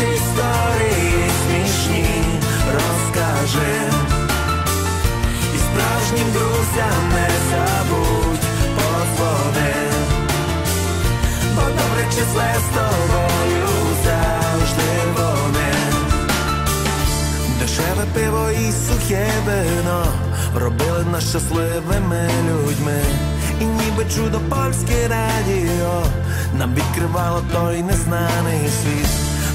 Історії смішні розкаже. І справжнім друзям не забудь подзвони. Бо добре числе з тобою завжди вони. Дешеве пиво і сухе вино робили нас щасливими людьми. І ніби чудо польське радіо нам відкривало той незнаний світ.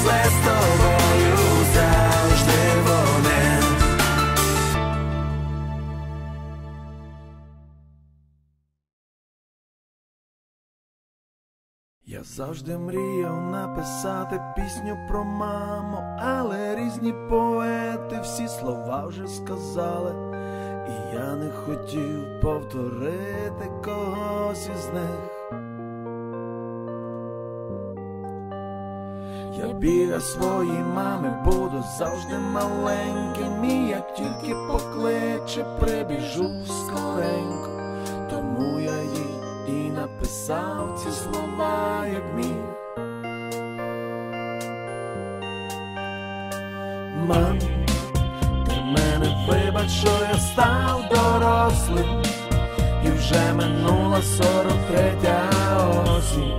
добре з тобою завжди вони. Я завжди мріяв написати пісню про маму, але різні поети всі слова вже сказали, і я не хотів повторити когось із них. Я біля своїй мами буду завжди маленьким, і як тільки покличе, прибіжу скоренько, тому я їй і написав ці слова, як міг. Мам, ти мене вибач, що я став дорослим, і вже минула сорок третя осінь,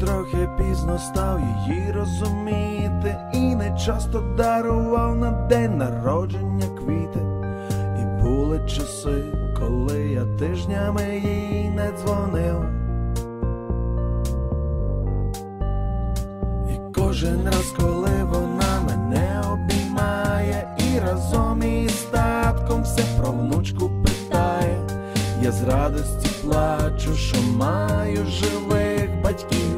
Трохи пізно став її розуміти, і не часто дарував на день народження квіти. І були часи, коли я тижнями їй не дзвонив. І кожен раз, коли вона мене обіймає, і разом із татком все про внучку питає, я з радості плачу, що маю живих батьків.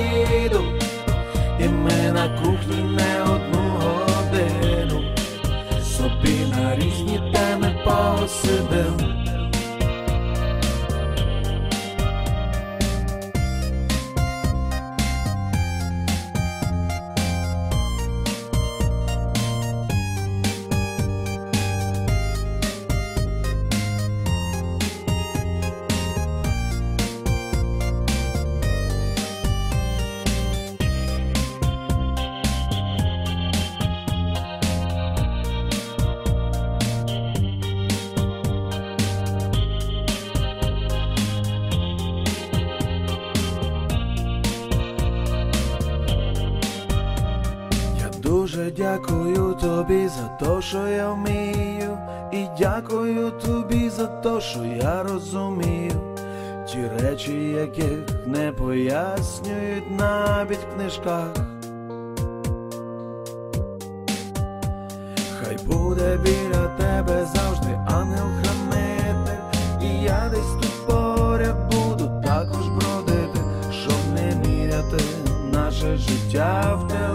Дякую тобі за те, що я вмію, і дякую тобі за те, що я розумію. Ті речі, яких не пояснюють навіть в книжках. Хай буде біля тебе завжди ангел-хранитель, і я десь тут поряд буду також бродити, щоб не міряти наше життя в телефонних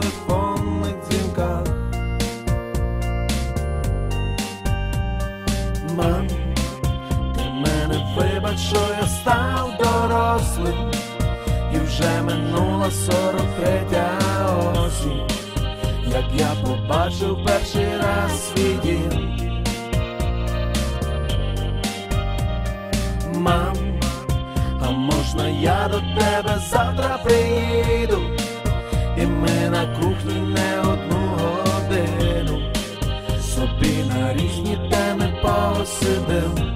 став дорослим, і вже минула 43 осінь як я побачив перший раз свій дім. Мам, а можна я до тебе завтра приїду, і ми на кухні не одну годину, собі на різні теми посидим.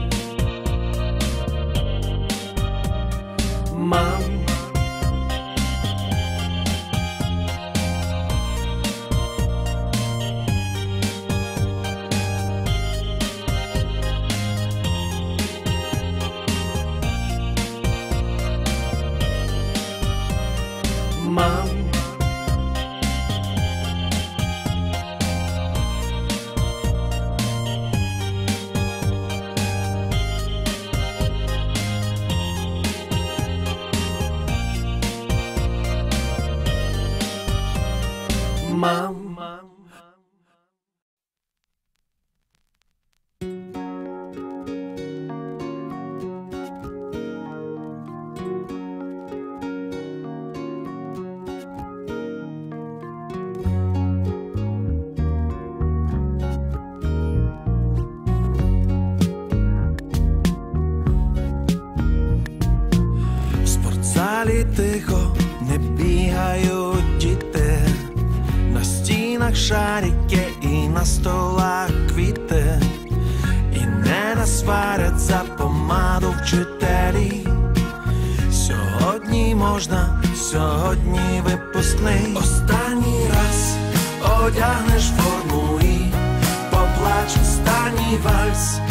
Останній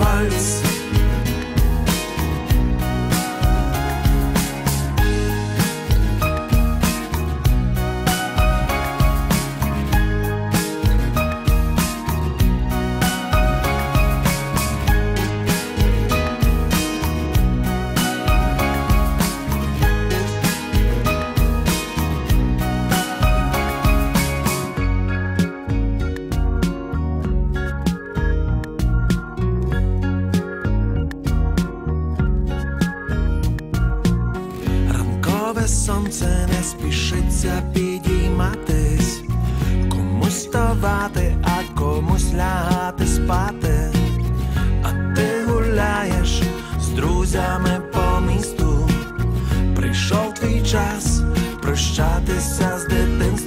останній Прийшов твій час прощатися з дитинством.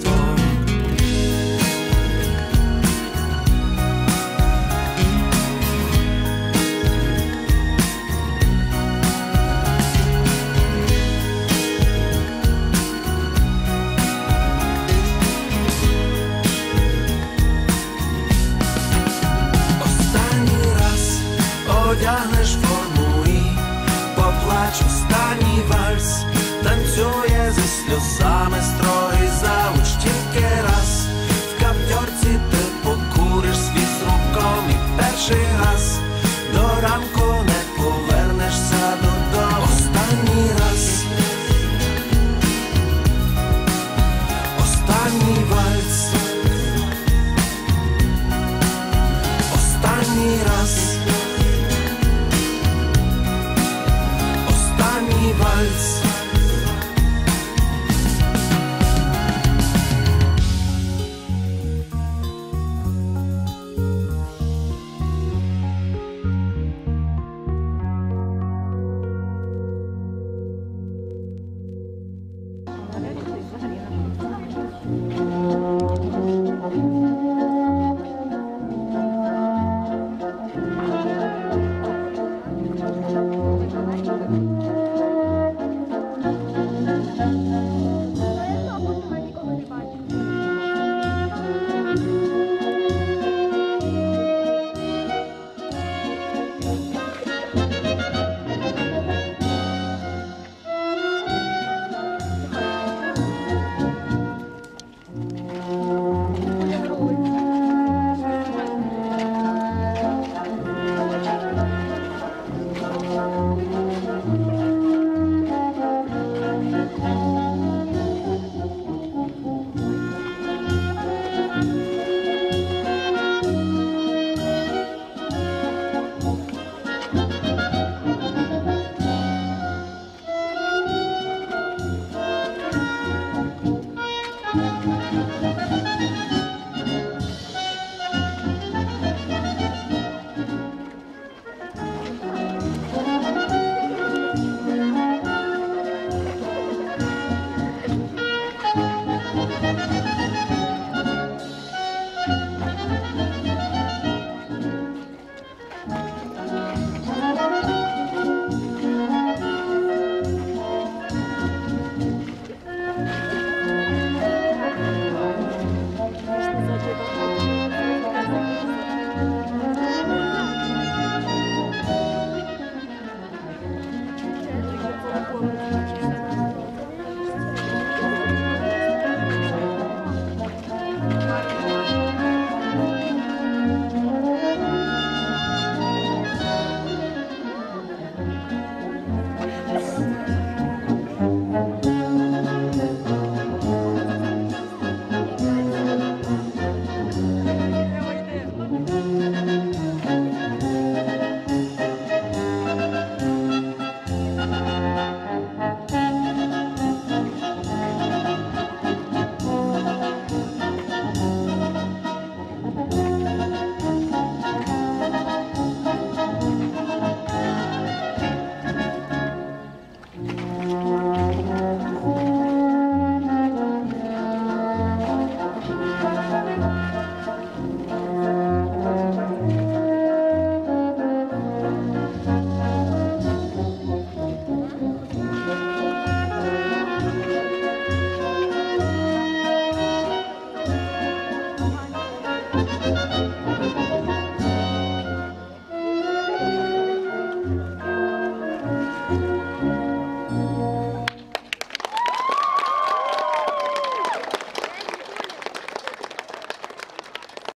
Останній